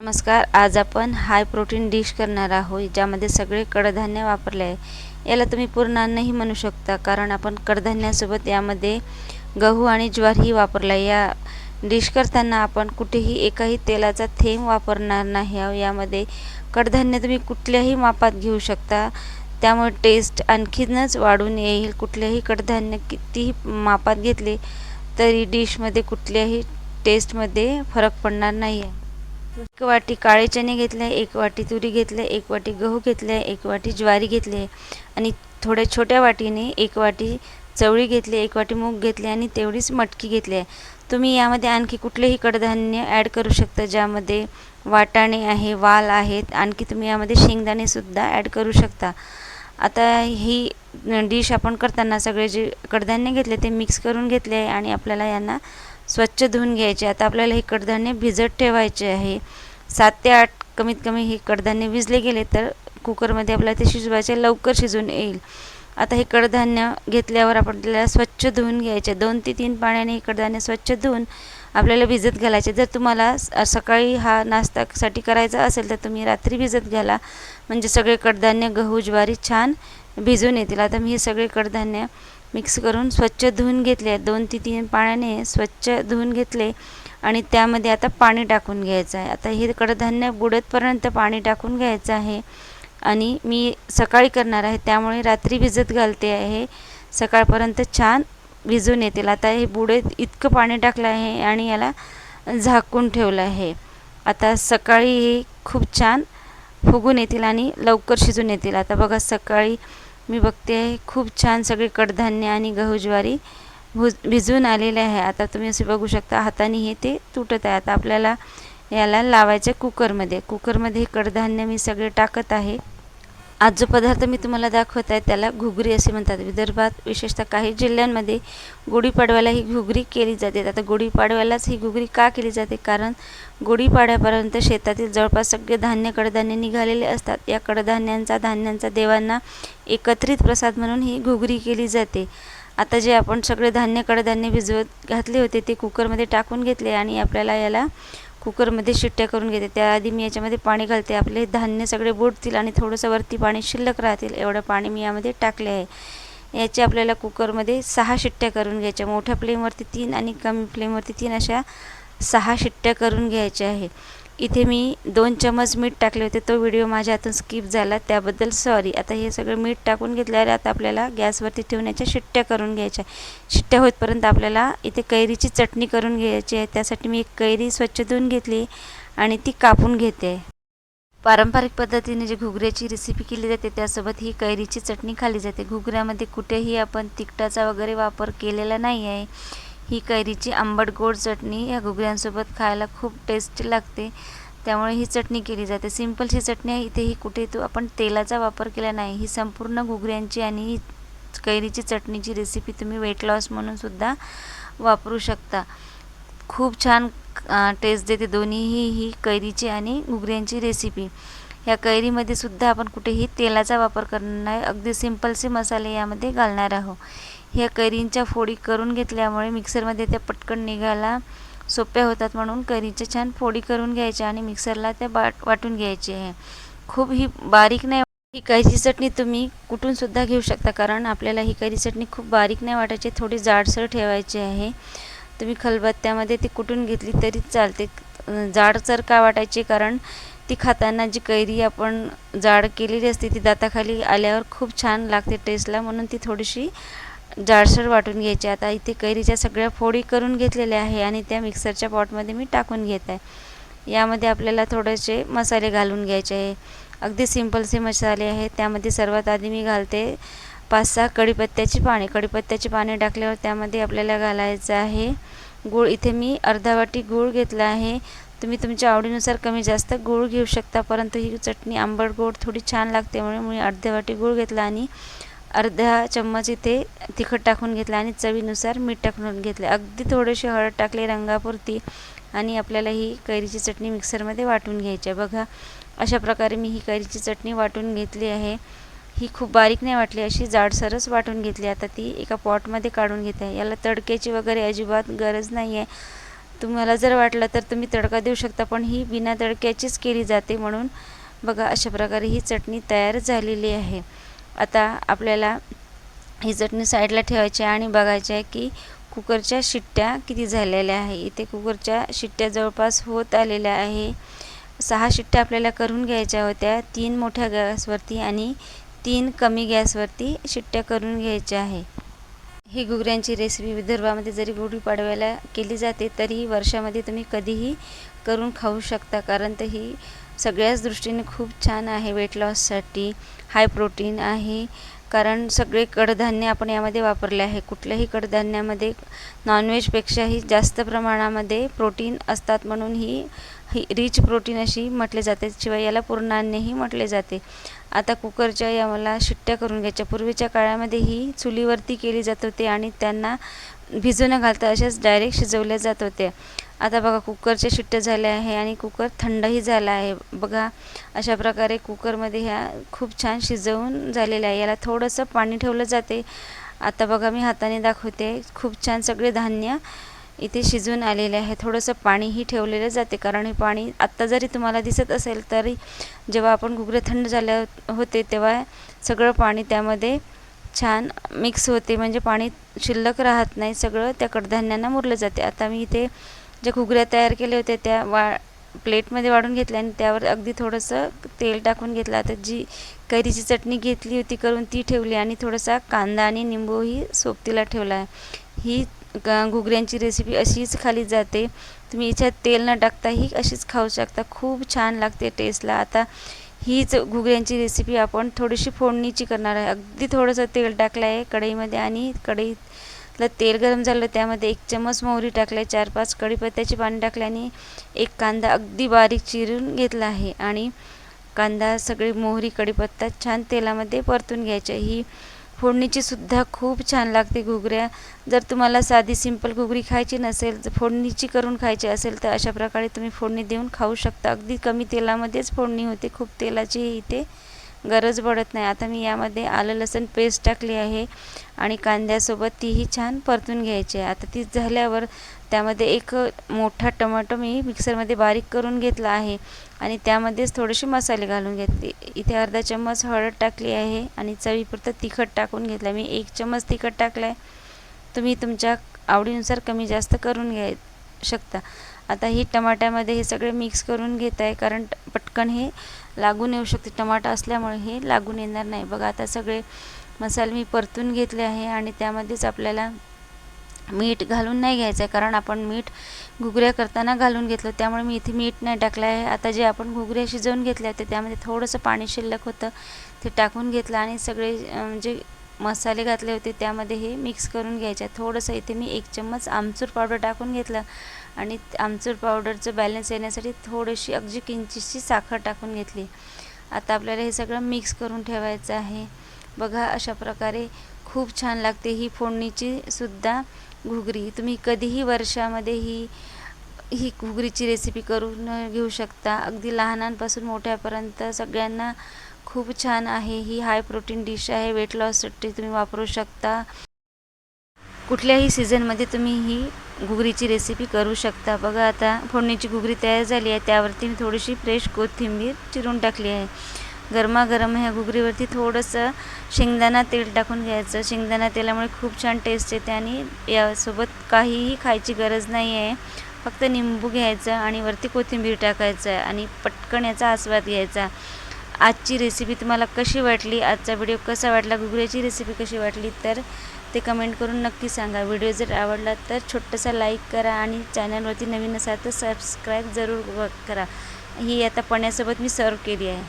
नमस्कार आज आपण हाय प्रोटीन डिश करणार आहोत ज्यामध्ये सगळे कडधान्य वापरले आहे. याला तुम्ही पूर्ण अन्नही म्हणू शकता कारण आपण कडधान्यासोबत यामध्ये गहू आणि ज्वारीही वापरला आहे. या डिश करताना आपण कुठेही एकाही तेलाचा थेंब वापरणार नाही आहोत. यामध्ये कडधान्य तुम्ही कुठल्याही मापात घेऊ शकता. त्यामुळे टेस्ट आणखीनच वाढून येईल. कुठल्याही कडधान्य कितीही मापात घेतले तरी डिशमध्ये कुठल्याही टेस्टमध्ये फरक पडणार नाही आहे एक वाटी काळे चणे घेतले एक वाटी तुरी घेतले एक वाटी गहू घेतले एक वाटी ज्वारी घेतले आणि थोड्या छोट्या वाटीने एक वाटी चवळी घेतली एक वाटी मूग घेतली आणि तेवढीच मटकी घेतली. आहे तुम्ही यामध्ये आणखी कुठलेही कडधान्य ॲड करू शकता ज्यामध्ये वाटाणे आहे वाल आहेत आणखी तुम्ही यामध्ये शेंगदाणेसुद्धा ॲड करू शकता. आता ही डिश आपण करताना सगळे जे कडधान्य घेतले ते मिक्स करून घेतले आहे आणि आपल्याला यांना स्वच्छ धुवून घ्यायचे. आता आपल्याला हे कडधान्य भिजत ठेवायचे आहे. सात ते आठ कमीत कमी हे कडधान्य भिजले गेले तर कुकरमध्ये आपल्याला ते शिजवायचे लवकर शिजून येईल. आता हे कडधान्य घेतल्यावर आपण त्याला स्वच्छ धुवून घ्यायचे. दोन ते तीन पाण्याने हे कडधान्य स्वच्छ धुवून आपल्याला भिजत घालायचे. जर तुम्हाला सकाळी हा नाश्तासाठी करायचा असेल तर तुम्ही रात्री भिजत घाला. म्हणजे सगळे कडधान्य गहू ज्वारी छान भिजून येतील. आता मी हे सगळे कडधान्य मिक्स करून स्वच्छ धुवून घेतले. दोन ते तीन पाण्याने स्वच्छ धुवून घेतले आणि त्यामध्ये आता पाणी टाकून घ्यायचं आहे. आता हे कडधान्य बुडतपर्यंत पाणी टाकून घ्यायचं आहे आणि मी सकाळी करणार आहे. त्यामुळे रात्री भिजत घालते आहे. सकाळपर्यंत छान भिजून येतील. आता हे बुडत इतकं पाणी टाकलं आहे आणि याला झाकून ठेवलं आहे. आता सकाळी हे खूप छान फुगून येतील आणि लवकर शिजून येतील. आता बघा सकाळी मी बघते. आहे खूप छान सगळे कडधान्य आणि गहू ज्वारी भुज भिजून आलेले आहे. आता तुम्ही असे बघू शकता हाताने हे ते तुटत आहे. आता आपल्याला याला लावायचे कुकरमध्ये कुकरमध्ये कडधान्य मी सगळे टाकत आहे. आज जो पदार्थ मी तुम्हाला दाखवत आहे त्याला घुगरी असे म्हणतात. विदर्भात विशेषतः काही जिल्ह्यांमध्ये गुढीपाडव्याला ही घुगरी केली जाते. आता गुढीपाडव्यालाच ही घुगरी का केली जाते? कारण गुढीपाड्यापर्यंत शेतातील जवळपास सगळे धान्य कडधान्य निघालेले असतात. या कडधान्यांचा धान्यांचा देवांना एकत्रित प्रसाद म्हणून ही घुगरी केली जाते. आता जे आपण सगळे धान्य कडधान्य भिजवत घातले होते ते कुकरमध्ये टाकून घेतले आणि आपल्याला याला कुकरमध्ये शिट्ट्या करून घेते. त्याआधी मी याच्यामध्ये पाणी घालते. आपले धान्य सगळे बुडतील आणि थोडंसं वरती पाणी शिल्लक राहतील. एवढं पाणी मी यामध्ये टाकले आहे. याचे आपल्याला कुकरमध्ये सहा शिट्ट्या करून घ्यायच्या. मोठ्या फ्लेमवरती तीन आणि कमी फ्लेमवरती तीन अशा सहा शिट्ट्या करून घ्यायच्या आहे. इथे मी दोन चमच मीठ टाकले होते. तो व्हिडिओ माझ्या हातून स्किप झाला. त्याबद्दल सॉरी आता हे सगळं मीठ टाकून घेतल्यावर आता आपल्याला गॅसवरती ठेवण्याच्या शिट्ट्या करून घ्यायच्या. शिट्ट्या होतपर्यंत आपल्याला इथे कैरीची चटणी करून घ्यायची आहे. त्यासाठी मी एक कैरी स्वच्छ धुवून घेतली आणि ती कापून घेते. पारंपरिक पद्धतीने जी घुगऱ्याची रेसिपी केली जाते त्यासोबत ही कैरीची चटणी खाली जाते. घुगऱ्यामध्ये कुठेही आपण तिखटाचा वगैरे वापर केलेला नाही आहे. ही कैरीची आंबट गोड चटणी या घुगऱ्यांसोबत खायला खूप टेस्टी लागते. त्यामुळे ही चटणी केली जाते. सिंपलशी चटणी आहे. इथेही कुठे तो आपण तेलाचा वापर केला नाही. ही संपूर्ण घुगऱ्यांची आणि ही कैरीची चटणीची रेसिपी तुम्ही वेट लॉस म्हणूनसुद्धा वापरू शकता. खूप छान टेस्ट देते दोन्हीही ही कैरीची आणि घुगऱ्यांची रेसिपी या कैरीमध्ये सुद्धा आपण कुठेही तेलाचा वापर करणार नाही. अगदी सिंपलसे मसाले यामध्ये घालणार आहोत. ह्या कैरींच्या फोडी करून घेतल्यामुळे मिक्सरमध्ये त्या पटकन निघायला सोप्या होतात म्हणून कैरीच्या छान फोडी करून घ्यायच्या आणि मिक्सरला त्या बाट वाटून घ्यायची आहे खूप ही बारीक नाही ही कैरीची चटणी तुम्ही कुठूनसुद्धा घेऊ शकता कारण आपल्याला ही कैरी चटणी खूप बारीक नाही वाटायची थोडी जाडसर ठेवायची आहे. तुम्ही खलबत्त्यामध्ये ती कुटून घेतली तरी चालते. जाडसर का वाटायची? कारण ती खाताना जी कैरी आपण जाड केलेली असते ती दाताखाली आल्यावर खूप छान लागते टेस्टला म्हणून ती थोडीशी जाडसर वाटून घ्यायची. आता इथे कैरीच्या सगळ्या फोडी करून घेतलेल्या आहे आणि त्या मिक्सरच्या पॉटमध्ये मी टाकून घेत आहे. यामध्ये आपल्याला थोडेसे मसाले घालून घ्यायचे आहे. अगदी सिंपलसे मसाले आहेत. त्यामध्ये सर्वात आधी मी घालते पाच सहा कढीपत्त्याची पाने. कढीपत्त्याची पाने टाकल्यावर त्यामध्ये आपल्याला घालायचं आहे गूळ. इथे मी अर्धा वाटी गूळ घेतला आहे. तुम्ही तुमच्या आवडीनुसार कमी जास्त गूळ घेऊ शकता परंतु ही चटणी आंबट गोड थोडी छान लागते म्हणून मी अर्ध्या वाटी गूळ घेतला आणि अर्धा चम्मच इथे तिखट टाकून घेतलं आणि चवीनुसार मीठ टाकून घेतले. अगदी थोडेसे हळद टाकले रंगापुरती आणि आपल्याला ही कैरीची चटणी मिक्सरमध्ये वाटून घ्यायची आहे. बघा अशा प्रकारे मी ही कैरीची चटणी वाटून घेतली आहे. ही खूप बारीक नाही वाटली अशी जाडसरच वाटून घेतली आता ती एका पॉटमध्ये काढून घेते आहे. याला तडक्याची वगैरे अजिबात गरज नाही आहे तुम्हाला जर वाटलं तर तुम्ही तडका देऊ शकता पण ही बिना तडक्याचीच केली जाते म्हणून बघा अशा प्रकारे ही चटणी तयार झालेली आहे. आता आपल्याला ही चटणी साईडला ठेवायची आहे आणि बघायची आहे की कुकरच्या शिट्ट्या किती झालेल्या आहे. इथे कुकरच्या शिट्ट्या जवळपास होत आलेल्या आहे. सहा शिट्ट्या आपल्याला करून घ्यायच्या होत्या. तीन मोठ्या गॅसवरती आणि तीन कमी गॅसवरती शिट्ट्या करून घ्यायच्या आहे. ही घुगऱ्यांची रेसिपी विदर्भामध्ये जरी गुढीपाडव्याला केली जाते तरी वर्षामध्ये तुम्ही कधीही करून खाऊ शकता कारण तर ही सगळ्याच दृष्टीने खूप छान आहे वेट लॉससाठी हाय प्रोटीन आहे. कारण सगळे कडधान्य आपण यामध्ये वापरले आहे. कुठल्याही कडधान्यामध्ये नॉनव्हेजपेक्षाही जास्त प्रमाणामध्ये प्रोटीन असतात म्हणून ही ही रिच प्रोटीन अशी म्हटले जाते. शिवाय याला पूर्णान्नही म्हटले जाते. आता कुकरच्या या मला शिट्ट्या करून घ्यायच्या. पूर्वीच्या काळामध्ये ही चुलीवरती केली जात होते आणि त्यांना भिजू न घालता अशाच डायरेक्ट शिजवल्या जात होत्या. आता बघा कुकरचे शिट्टे झाले आहे आणि कुकर थंडही झाला आहे. बघा अशा प्रकारे कुकरमध्ये ह्या खूप छान शिजवून झालेल्या आहे. याला थोडंसं पाणी ठेवलं जाते. आता बघा मी हाताने दाखवते. खूप छान सगळे धान्य इथे शिजून आलेले आहे. थोडंसं पाणीही ठेवलेलं जाते. कारण हे पाणी आत्ता जरी तुम्हाला दिसत असेल तरी जेव्हा आपण घुगरे थंड झाले होते तेव्हा सगळं पाणी त्यामध्ये छान मिक्स होते. म्हणजे पाणी शिल्लक राहत नाही. सगळं त्या कडधान्यांना मुरलं जाते. आता मी इथे ज्या घुगऱ्या तयार केल्या होत्या त्या वा प्लेटमध्ये वाढून घेतल्या आणि त्यावर अगदी थोडंसं तेल टाकून घेतलं. आता जी कैरीची चटणी घेतली होती करून ती ठेवली आणि थोडासा कांदा आणि निंबूही सोबतीला ठेवला. आहे ही घुगऱ्यांची रेसिपी अशीच खाली जाते. तुम्ही याच्यात तेल न टाकताही अशीच खाऊ शकता. खूप छान लागते टेस्टला आता हीच घुगऱ्यांची रेसिपी आपण थोडीशी फोडणीची करणार आहे. अगदी थोडंसं तेल टाकलं आहे कढईमध्ये आणि कढईतलं तेल गरम झालं त्यामध्ये एक चमच मोहरी टाकले चार पाच कढीपत्त्याची पाणी टाकले आणि एक कांदा अगदी बारीक चिरून घेतला आहे. आणि कांदा सगळी मोहरी कढीपत्ता छान तेलामध्ये परतून घ्यायच्या ही फोडणीची सुद्धा खूप छान लागते घुगऱ्या. जर तुम्हाला साधी सिंपल घुगरी खायची नसेल तर फोडणीची करून खायची असेल तर अशा प्रकारे तुम्ही फोडणी देऊन खाऊ शकता. अगदी कमी तेलामध्येच फोडणी होते खूप तेलाची इथे गरज पडत नाही. आता मी यामध्ये आलं लसूण पेस्ट टाकली आहे आणि कांद्यासोबत तीही छान परतून घ्यायची आहे. आता ती झाल्यावर त्यामध्ये एक मोठा टमाटो मी मिक्सरमध्ये बारीक करून घेतला आहे आणि त्यामध्येच थोडेसे मसाले घालून घेतले. इथे अर्धा चम्मच हळद टाकली आहे आणि चवीपुरतं तिखट टाकून घेतलं. मी एक चम्मच तिखट टाकलं आहे तुम्ही तुमच्या आवडीनुसार कमी जास्त करून घ्याय शकता. आता ही टमाट्यामध्ये हे सगळे मिक्स करून घेत आहे कारण पटकन हे लागून येऊ शकते. टमाटा असल्यामुळे हे लागून येणार नाही. बघा आता सगळे मसाले मी परतून घेतले आहे आणि त्यामध्येच आपल्याला मीठ घालून नाही घ्यायचं आहे कारण आपण मीठ घुगऱ्या करताना घालून घेतलं. त्यामुळे मी इथे मीठ नाही टाकलं आहे. आता जे आपण घुगऱ्या शिजवून घेतल्या होत्या त्यामध्ये थोडंसं पाणी शिल्लक होतं ते टाकून घेतलं आणि सगळे जे मसाले घातले होते त्यामध्ये हे मिक्स करून घ्यायचे. थोडंसं इथे मी एक चम्मच आमचूर पावडर टाकून घेतलं आणि आमचूर पावडरचं बॅलन्स येण्यासाठी थोडीशी अगदी किंचितशी साखर टाकून घेतली. आता आपल्याला हे सगळं मिक्स करून ठेवायचं आहे. बघा अशा प्रकारे खूप छान लागते ही फोडणीची सुद्धा घुगरी. तुम्ही कधीही वर्षामध्ये ही ही घुगरीची रेसिपी करून घेऊ शकता. अगदी लहानांपासून मोठ्यापर्यंत सगळ्यांना खूप छान आहे. ही हाय प्रोटीन डिश आहे. वेट लॉससाठी तुम्ही वापरू शकता. कुठल्याही सीझनमध्ये तुम्ही ही घुगरीची रेसिपी करू शकता. बघा आता फोडणीची घुगरी तयार झाली आहे. त्यावरती मी थोडीशी फ्रेश कोथिंबीर चिरून टाकली आहे. गरमागरम ह्या घुगरीवरती थोडंसं शेंगदाणा तेल टाकून घ्यायचं. शेंगदाणा तेलामुळे खूप छान टेस्ट येते आणि यासोबत काहीही खायची गरज नाही आहे. फक्त निंबू घ्यायचं आणि वरती कोथिंबीर टाकायचं आहे आणि पटकन याचा आस्वाद घ्यायचा. आजची रेसिपी तुम्हाला कशी वाटली? आजचा व्हिडिओ कसा वाटला? घुगऱ्याची रेसिपी कशी वाटली? तर ते कमेंट करून नक्की सांगा. व्हिडिओ जर आवडला तर छोटंसं लाईक करा आणि चॅनलवरती नवीन असाल तर सबस्क्राईब जरूर करा. ही आता पण्यासोबत मी सर्व केली आहे.